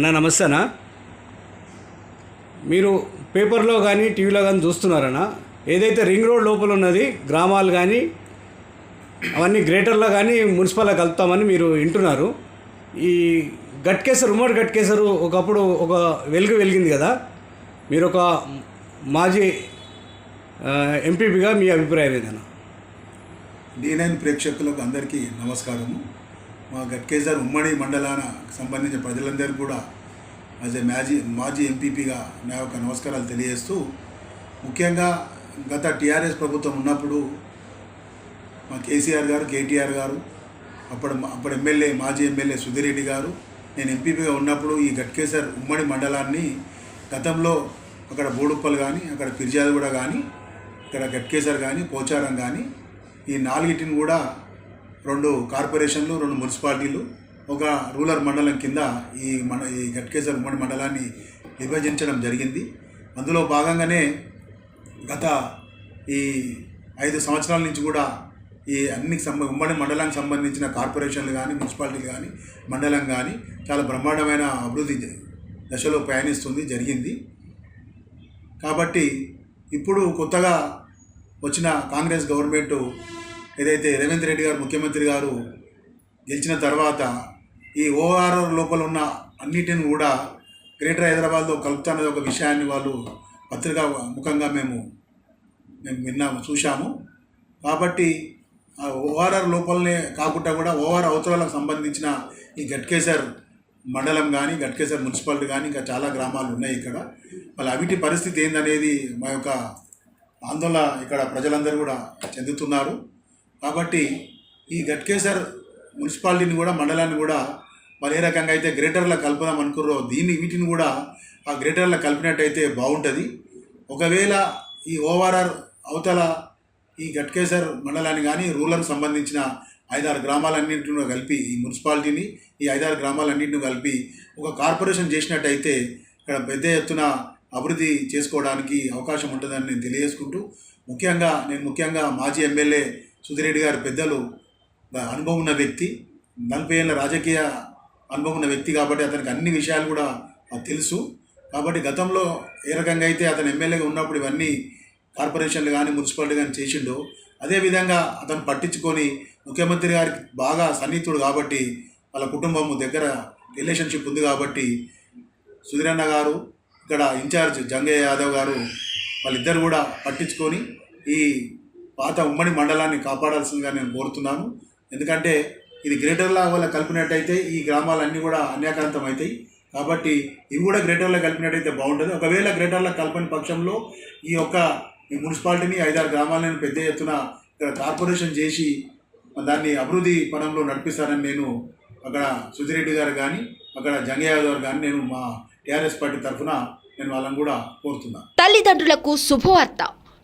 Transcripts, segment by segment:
అన్న నమస్తేనా మీరు పేపర్లో కానీ టీవీలో కానీ చూస్తున్నారన్నా ఏదైతే రింగ్ రోడ్ లోపల ఉన్నది గ్రామాలు కానీ అవన్నీ గ్రేటర్లో కానీ మున్సిపల్లో కలుపుతామని మీరు వింటున్నారు. ఈ గట్కేసర్ ఉమ్మడి గట్కేసరు ఒకప్పుడు ఒక వెలుగు వెలిగింది కదా. మీరు ఒక మాజీ ఎంపీపీగా మీ అభిప్రాయం ఏదైనా డీనైన్ ప్రేక్షకులకు అందరికీ నమస్కారము. మా గట్కేసర్ ఉమ్మడి మండలాన సంబంధించిన ప్రజలందరూ కూడా యాజ్ ఏ మాజీ మాజీ ఎంపీపీగా నా యొక్క నమస్కారాలు తెలియజేస్తూ ముఖ్యంగా గత టీఆర్ఎస్ ప్రభుత్వం ఉన్నప్పుడు మా కేసీఆర్ గారు కేటీఆర్ గారు అప్పుడు అప్పుడు ఎమ్మెల్యే మాజీ ఎమ్మెల్యే సుధిరెడ్డి గారు నేను ఎంపీపీగా ఉన్నప్పుడు ఈ గట్కేసర్ ఉమ్మడి మండలాన్ని గతంలో అక్కడ బోడుప్పలు కానీ అక్కడ ఫిర్జాదగూడ కానీ ఇక్కడ గట్కేసర్ కానీ పోచారం కానీ ఈ నాలుగిటిని కూడా రెండు కార్పొరేషన్లు రెండు మున్సిపాలిటీలు ఒక రూరల్ మండలం కింద ఈ మన ఈ గట్కేశ్వర ఉమ్మడి మండలాన్ని విభజించడం జరిగింది. అందులో భాగంగానే గత ఈ ఐదు సంవత్సరాల నుంచి కూడా ఈ అన్ని సంబ ఉమ్మడి మండలానికి సంబంధించిన కార్పొరేషన్లు కానీ మున్సిపాలిటీలు కానీ మండలం కానీ చాలా బ్రహ్మాండమైన అభివృద్ధి దశలో ప్రయాణిస్తుంది జరిగింది. కాబట్టి ఇప్పుడు కొత్తగా వచ్చిన కాంగ్రెస్ గవర్నమెంట్ ఏదైతే రేవంత్ రెడ్డి గారు ముఖ్యమంత్రి గారు గెలిచిన తర్వాత ఈ ఓఆర్ఆర్ లోపల ఉన్న అన్నిటిని కూడా గ్రేటర్ హైదరాబాద్లో కలుపుతానే ఒక విషయాన్ని వాళ్ళు పత్రికా ముఖంగా మేము మేము విన్నాము చూశాము. కాబట్టి ఓఆర్ఆర్ లోపలనే కాకుండా కూడా ఓఆర్ అవతరాలకు సంబంధించిన ఈ గట్కేసర్ మండలం కానీ గట్కేసర్ మున్సిపాలిటీ కానీ ఇంకా చాలా గ్రామాలు ఉన్నాయి ఇక్కడ. మళ్ళీ అవిటి పరిస్థితి ఏందనేది మా యొక్క ఆందోళన ఇక్కడ ప్రజలందరూ కూడా చెందుతున్నారు. కాబట్టి ఈ గట్కేసర్ మున్సిపాలిటీని కూడా మండలాన్ని కూడా మరి ఏ రకంగా అయితే గ్రేటర్లో కలుపుదాం అనుకుర్రో దీన్ని వీటిని కూడా ఆ గ్రేటర్లో కలిపినట్టయితే బాగుంటుంది. ఒకవేళ ఈ ఓఆర్ఆర్ అవతల ఈ గట్కేసర్ మండలాన్ని కానీ రూరల్కి సంబంధించిన ఐదారు గ్రామాలన్నింటిని కలిపి ఈ మున్సిపాలిటీని ఈ ఐదారు గ్రామాలన్నింటిని కలిపి ఒక కార్పొరేషన్ చేసినట్టయితే ఇక్కడ పెద్ద ఎత్తున అభివృద్ధి చేసుకోవడానికి అవకాశం ఉంటుందని నేను తెలియజేసుకుంటూ ముఖ్యంగా నేను ముఖ్యంగా మాజీ ఎమ్మెల్యే సుధిరెడ్డి గారు పెద్దలు అనుభవం ఉన్న వ్యక్తి నలభై ఏళ్ళ రాజకీయ అనుభవం ఉన్న వ్యక్తి కాబట్టి అతనికి అన్ని విషయాలు కూడా తెలుసు. కాబట్టి గతంలో ఏ రకంగా అయితే అతను ఎమ్మెల్యేగా ఉన్నప్పుడు ఇవన్నీ కార్పొరేషన్లు కానీ మున్సిపాలిటీ కానీ చేసిండో అదేవిధంగా అతను పట్టించుకొని ముఖ్యమంత్రి గారికి బాగా సన్నిహితుడు కాబట్టి వాళ్ళ కుటుంబము దగ్గర రిలేషన్షిప్ ఉంది కాబట్టి సుధీరన్న గారు ఇక్కడ ఇన్ఛార్జ్ జంగయ్య యాదవ్ గారు వాళ్ళిద్దరు కూడా పట్టించుకొని ఈ పాత ఉమ్మడి మండలాన్ని కాపాడాల్సిందిగా నేను కోరుతున్నాను. ఎందుకంటే ఇది గ్రేటర్ వల్ల కలిపినట్టయితే ఈ గ్రామాలన్నీ కూడా అన్యాకాంతం అవుతాయి కాబట్టి ఇవి కూడా గ్రేటర్లో కలిపినట్టయితే బాగుంటుంది. ఒకవేళ గ్రేటర్లో కలపని పక్షంలో ఈ యొక్క ఈ మున్సిపాలిటీని ఐదారు గ్రామాలను పెద్ద ఎత్తున ఇక్కడ కార్పొరేషన్ చేసి దాన్ని అభివృద్ధి పనంలో నడిపిస్తారని నేను అక్కడ సుధిరెడ్డి గారు కానీ అక్కడ జంగయ్య గారు కానీ నేను మా టీఆర్ఎస్ పార్టీ తరఫున నేను వాళ్ళని కూడా కోరుతున్నాను తల్లిదండ్రులకు శుభవార్త.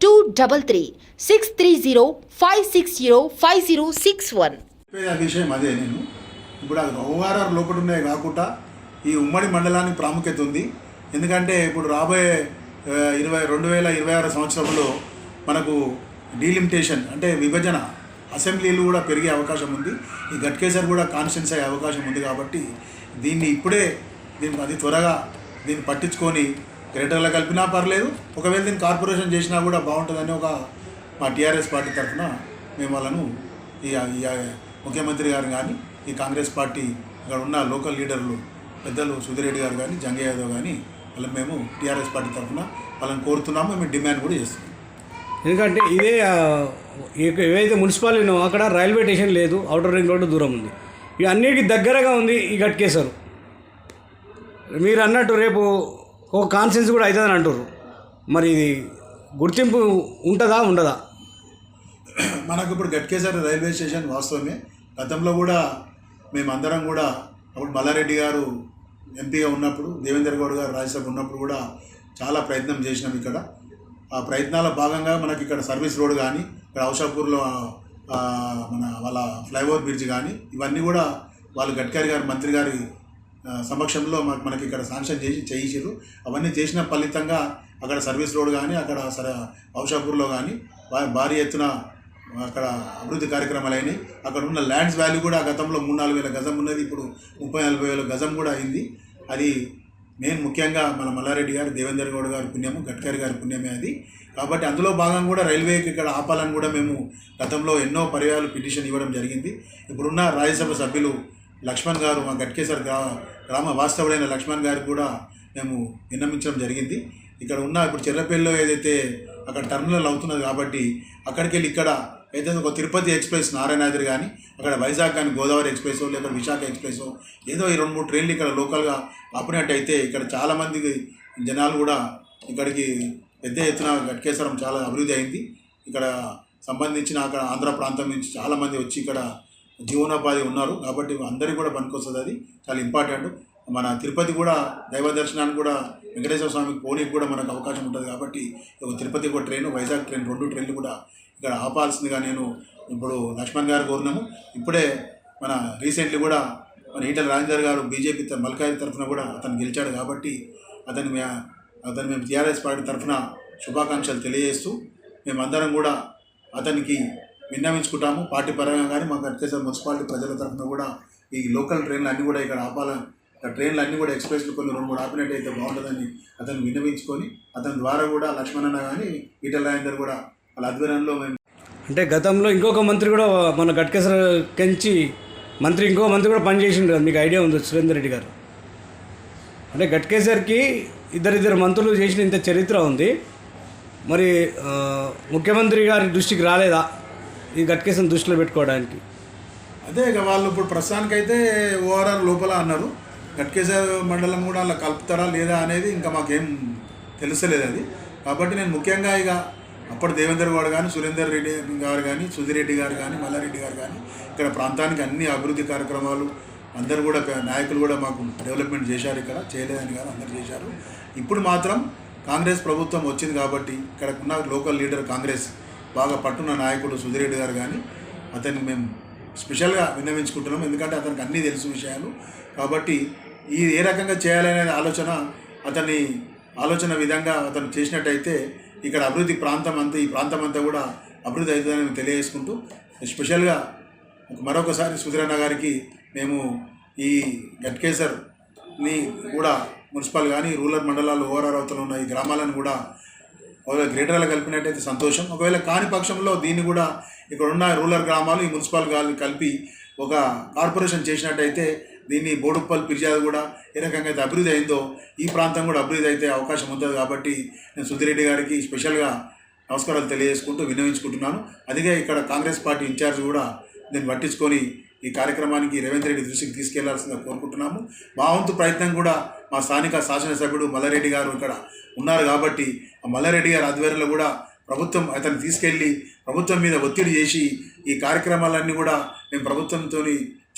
two double three six three zero five six zero five zero six one విషయం అదే నేను. ఇప్పుడు అది ఓఆర్ఆర్ లోపల ఉన్నాయి కాకుండా ఈ ఉమ్మడి మండలానికి ప్రాముఖ్యత ఉంది. ఎందుకంటే ఇప్పుడు రాబోయే ఇరవై రెండు వేల ఇరవై ఆరు సంవత్సరంలో మనకు డీలిమిటేషన్ అంటే విభజన అసెంబ్లీలు కూడా పెరిగే అవకాశం ఉంది. ఈ గట్కేసర్ కూడా కాన్స్టెన్స్ అయ్యే అవకాశం ఉంది కాబట్టి దీన్ని ఇప్పుడే దీన్ని అది త్వరగా దీన్ని పట్టించుకొని గ్రేటర్లో కలిపినా పర్లేదు. ఒకవేళ దీన్ని కార్పొరేషన్ చేసినా కూడా బాగుంటుందని ఒక మా టీఆర్ఎస్ పార్టీ తరఫున మేము వాళ్ళను ఈ ముఖ్యమంత్రి గారు కానీ ఈ కాంగ్రెస్ పార్టీ ఇక్కడ ఉన్న లోకల్ లీడర్లు పెద్దలు సుధిరెడ్డి గారు కానీ జంగయ్య యాదవ్ కానీ వాళ్ళని మేము టీఆర్ఎస్ పార్టీ తరఫున వాళ్ళని కోరుతున్నాము. మేము డిమాండ్ కూడా చేస్తున్నాం. ఎందుకంటే ఇదే ఏవైతే మున్సిపాలిటీ అక్కడ రైల్వే స్టేషన్ లేదు అవుటర్ రింగ్ రోడ్డు దూరం ఉంది. ఇవి అన్నిటికీ దగ్గరగా ఉంది ఈ గట్కేశారు మీరు అన్నట్టు రేపు ఒక కాన్సెన్స్ కూడా అవుతుందని అంటారు మరి ఇది గుర్తింపు ఉంటుందా ఉండదా? మనకు ఇప్పుడు గట్కేసర్ రైల్వే స్టేషన్ వాస్తవమే. గతంలో కూడా మేమందరం కూడా అప్పుడు మల్లారెడ్డి గారు ఎంపీగా ఉన్నప్పుడు దేవేందర్ గౌడ్ గారు రాజ్యసభ ఉన్నప్పుడు కూడా చాలా ప్రయత్నం చేసినాం ఇక్కడ. ఆ ప్రయత్నాల భాగంగా మనకి ఇక్కడ సర్వీస్ రోడ్ కానీ ఇక్కడ ఔషాపూర్లో మన వాళ్ళ ఫ్లైఓవర్ బ్రిడ్జ్ కానీ ఇవన్నీ కూడా వాళ్ళు గడ్కరీ గారు మంత్రి గారి సమక్షంలో మాకు మనకి ఇక్కడ శాంక్షన్ చేసి చేయించారు. అవన్నీ చేసిన ఫలితంగా అక్కడ సర్వీస్ రోడ్ కానీ అక్కడ సర ఔషాపూర్లో కానీ భారీ ఎత్తున అక్కడ అభివృద్ధి కార్యక్రమాలు అయినాయి. అక్కడ ఉన్న ల్యాండ్స్ వాల్యూ కూడా గతంలో మూడు నాలుగు వేల గజం ఉన్నది. ఇప్పుడు ముప్పై నలభై వేల గజం కూడా అయింది. అది నేను ముఖ్యంగా మన మల్లారెడ్డి గారు దేవేందర్ గౌడ్ గారి పుణ్యము గడ్కరీ గారి పుణ్యమే అది. కాబట్టి అందులో భాగంగా కూడా రైల్వేకి ఇక్కడ ఆపాలని కూడా మేము గతంలో ఎన్నో పర్యాలు పిటిషన్ ఇవ్వడం జరిగింది. ఇప్పుడున్న రాజ్యసభ సభ్యులు లక్ష్మణ్ గారు మా గట్కేసర్ గ్రా గ్రామ వాస్తవుడైన లక్ష్మణ్ గారికి కూడా మేము విన్నమించడం జరిగింది. ఇక్కడ ఉన్న ఇప్పుడు చెర్లపల్లిలో ఏదైతే అక్కడ టర్మినల్ అవుతున్నది కాబట్టి అక్కడికి వెళ్ళి ఇక్కడ ఏదైతే ఒక తిరుపతి ఎక్స్ప్రెస్ నారాయణాద్రి కానీ అక్కడ వైజాగ్ కానీ గోదావరి ఎక్స్ప్రెస్ లేదా విశాఖ ఎక్స్ప్రెస్ ఏదో ఈ రెండు మూడు ట్రైన్లు ఇక్కడ లోకల్గా ఆపినట్టయితే ఇక్కడ చాలామంది జనాలు కూడా ఇక్కడికి పెద్ద ఎత్తున గట్కేశ్వరం చాలా అభివృద్ధి అయింది. ఇక్కడ సంబంధించిన అక్కడ ఆంధ్ర ప్రాంతం నుంచి చాలామంది వచ్చి ఇక్కడ జీవనోపాధి ఉన్నారు కాబట్టి అందరికీ కూడా పనికొస్తుంది అది. చాలా ఇంపార్టెంట్ మన తిరుపతి కూడా దైవ దర్శనానికి కూడా వెంకటేశ్వర స్వామికి పోనీకి కూడా మనకు అవకాశం ఉంటుంది కాబట్టి తిరుపతి ఒక ట్రైన్ వైజాగ్ ట్రైన్ రెండు ట్రైన్లు కూడా ఇక్కడ ఆపాల్సిందిగా నేను ఇప్పుడు లక్ష్మణ్ గారు కోరినాము ఇప్పుడే మన రీసెంట్లీ కూడా మన ఈటల రాజేందర్ గారు బీజేపీ త- మల్కాయి తరఫున కూడా అతను గెలిచాడు కాబట్టి అతను మే అతను మేము టీఆర్ఎస్ పార్టీ తరఫున శుభాకాంక్షలు తెలియజేస్తూ మేమందరం కూడా అతనికి విన్నవించుకుంటాము. పార్టీ పరంగా కానీ మాకు అత్యవసర మున్సిపాలిటీ ప్రజల తరఫున కూడా ఈ లోకల్ ట్రైన్లు అన్నీ కూడా ఇక్కడ ఆపాలని ట్రైన్లు అన్నీ కూడా ఎక్స్ప్రెస్లు కొన్ని రెండు మూడు ఆపినట్టయితే బాగుంటుందని అతను విన్నవించుకొని అతని ద్వారా కూడా లక్ష్మణన్న కానీ ఈటల రాజేందర్ కూడా వాళ్ళ ఆధ్వర్యంలో మేము అంటే గతంలో ఇంకొక మంత్రి కూడా మన గట్కేశ్వర కెంచి మంత్రి ఇంకో మంత్రి కూడా పనిచేసిండు కదా మీకు ఐడియా ఉంది సురేందర్ రెడ్డి గారు? అంటే గట్కేసర్కి ఇద్దరిద్దరు మంత్రులు చేసిన ఇంత చరిత్ర ఉంది. మరి ముఖ్యమంత్రి గారి దృష్టికి రాలేదా? ఈ గట్కేసర్ని దృష్టిలో పెట్టుకోవడానికి. అదే ఇక వాళ్ళు ఇప్పుడు ప్రస్తుతానికైతే ఓఆర్ఆర్ లోపల అన్నారు. గట్కేశ్వర మండలం కూడా అలా కలుపుతారా లేదా అనేది ఇంకా మాకేం తెలుసలేదు అది. కాబట్టి నేను ముఖ్యంగా ఇక అప్పటి దేవేందర్ గౌడ్ కానీ సురేందర్ రెడ్డి గారు కానీ సుధిరెడ్డి గారు కానీ మల్లారెడ్డి గారు కానీ ఇక్కడ ప్రాంతానికి అన్ని అభివృద్ధి కార్యక్రమాలు అందరు కూడా నాయకులు కూడా మాకు డెవలప్మెంట్ చేశారు ఇక్కడ. చేయలేదని కాదు అందరు చేశారు. ఇప్పుడు మాత్రం కాంగ్రెస్ ప్రభుత్వం వచ్చింది కాబట్టి ఇక్కడ ఉన్న లోకల్ లీడర్ కాంగ్రెస్ బాగా పట్టున్న నాయకుడు సుధిరెడ్డి గారు కానీ అతన్ని మేము స్పెషల్గా విన్నవించుకుంటున్నాం. ఎందుకంటే అతనికి అన్నీ తెలుసు విషయాలు. కాబట్టి ఈ ఏ రకంగా చేయాలనే ఆలోచన అతని ఆలోచన విధంగా అతను చేసినట్టయితే ఇక్కడ అభివృద్ధి ప్రాంతం అంతా ఈ ప్రాంతం అంతా కూడా అభివృద్ధి అవుతుందని తెలియజేసుకుంటూ స్పెషల్గా మరొకసారి సుధీరన్న గారికి మేము ఈ గట్కేసర్ని కూడా మున్సిపల్ కానీ రూరల్ మండలాలు ఓవరాల్ అవతల ఉన్న ఈ గ్రామాలను కూడా ఒకవేళ గ్రేటర్లో కలిపినట్టయితే సంతోషం. ఒకవేళ కాని పక్షంలో దీన్ని కూడా ఇక్కడ ఉన్న రూరల్ గ్రామాలు ఈ మున్సిపల్ కలిపి ఒక కార్పొరేషన్ చేసినట్టయితే దీన్ని బోడుప్పల్ ఫిర్యాదు కూడా ఏ రకంగా అయితే అభివృద్ధి అయిందో ఈ ప్రాంతం కూడా అభివృద్ధి అయితే అవకాశం ఉంటుంది కాబట్టి నేను సుధిరెడ్డి గారికి స్పెషల్గా నమస్కారాలు తెలియజేసుకుంటూ వినియోగించుకుంటున్నాను అదిగే ఇక్కడ కాంగ్రెస్ పార్టీ ఇన్ఛార్జ్ కూడా దీన్ని పట్టించుకొని ఈ కార్యక్రమానికి రేవంత్ రెడ్డి దృష్టికి తీసుకెళ్ళాల్సిందిగా కోరుకుంటున్నాము. మా వంతు ప్రయత్నం కూడా మా స్థానిక శాసనసభ్యుడు మల్లారెడ్డి గారు ఇక్కడ ఉన్నారు కాబట్టి ఆ మల్లారెడ్డి గారి ఆధ్వర్యంలో కూడా ప్రభుత్వం అతన్ని తీసుకెళ్ళి ప్రభుత్వం మీద ఒత్తిడి చేసి ఈ కార్యక్రమాలన్నీ కూడా మేము ప్రభుత్వంతో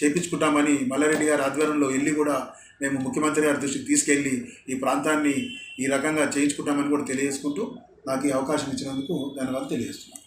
చేయించుకుంటామని మల్లారెడ్డి గారి ఆధ్వర్యంలో వెళ్ళి కూడా మేము ముఖ్యమంత్రి గారి దృష్టికి తీసుకెళ్ళి ఈ ప్రాంతాన్ని ఈ రకంగా చేయించుకుంటామని కూడా తెలియజేసుకుంటూ నాకు ఈ అవకాశం ఇచ్చినందుకు ధన్యవాదాలు తెలియజేస్తున్నాను.